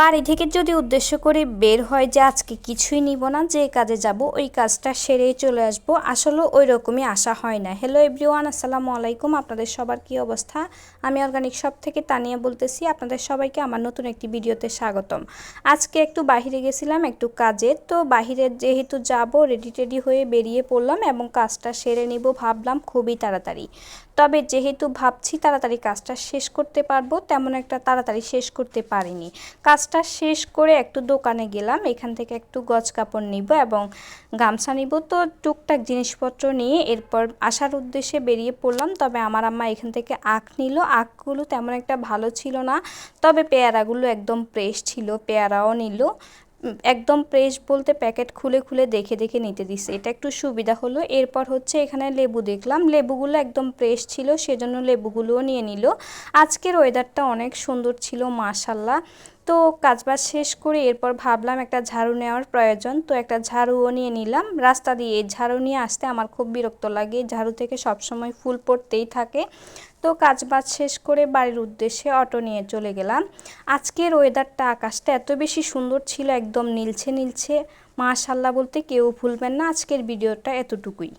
বাড়ি থেকে যদি উদ্দেশ্য করে বের হয় যে আজকে কিছুই নিব না, যে কাজে যাব ওই কাজটা সেরেই চলে আসব, আসলে ওই রকমই আশা হয় না। হ্যালো এভরিওয়ান আসসালামু আলাইকুম। আপনাদের সবার কি অবস্থা? আমি অর্গানিক শপ থেকে তানিয়া বলতেছি। আপনাদের সবাইকে আমার নতুন একটি ভিডিওতে স্বাগতম। আজকে একটু বাহিরে গেছিলাম একটু কাজে, তো বাহিরে যেহেতু যাব রেডি টেডি হয়ে বেরিয়ে পড়লাম এবং কাজটা সেরে নিব ভাবলাম খুবই তাড়াতাড়ি। তবে যেহেতু ভাবছি তাড়াতাড়ি কাজটা শেষ করতে পারব, তেমন একটা তাড়াতাড়ি শেষ করতে পারিনি। কাজটা শেষ করে একটু দোকানে গেলাম। এখান থেকে একটু গজ কাপড় নিব এবং গামছা নিব। তো টুকটাক জিনিসপত্র নিয়ে এরপর আসার উদ্দেশ্যে বেরিয়ে পড়লাম। তবে আমার আম্মা এখান থেকে আখ নিল। আখগুলো তেমন একটা ভালো ছিল না, তবে পেয়ারাগুলো একদম ফ্রেশ ছিল, পেয়ারাও নিল। একদম ফ্রেশ বলতে প্যাকেট খুলে খুলে দেখে দেখে নিতে দিছে। এটা একটু সুবিধা হলো। এরপর হচ্ছে এখানে লেবু দেখলাম। লেবুগুলো একদম ফ্রেশ ছিল, সেজন্য লেবুগুলোও নিয়ে নিল। আজকের ওয়েদারটা অনেক সুন্দর ছিল মাশাল্লাহ তো কাজবাজ শেষ করে এরপর ভাবলাম একটা ঝাড়ু নেওয়ার প্রয়োজন। তো একটা ঝাড়ুও নিয়ে নিলাম। রাস্তা দিয়ে ঝাড়ু নিয়ে আসতে আমার খুব বিরক্ত লাগে। ঝাড়ু থেকে সবসময় ফুল পড়তেই থাকে। তো কাজবাজ শেষ করে বাড়ির উদ্দেশ্যে অটো নিয়ে চলে গেলাম। আজকের ওয়েদারটা আকাশটা এত বেশি সুন্দর ছিল, একদম নীলছে নীলছে। মাশাল্লাহ বলতে কেউ ভুলবেন না, আজকের ভিডিওটা এতটুকুই।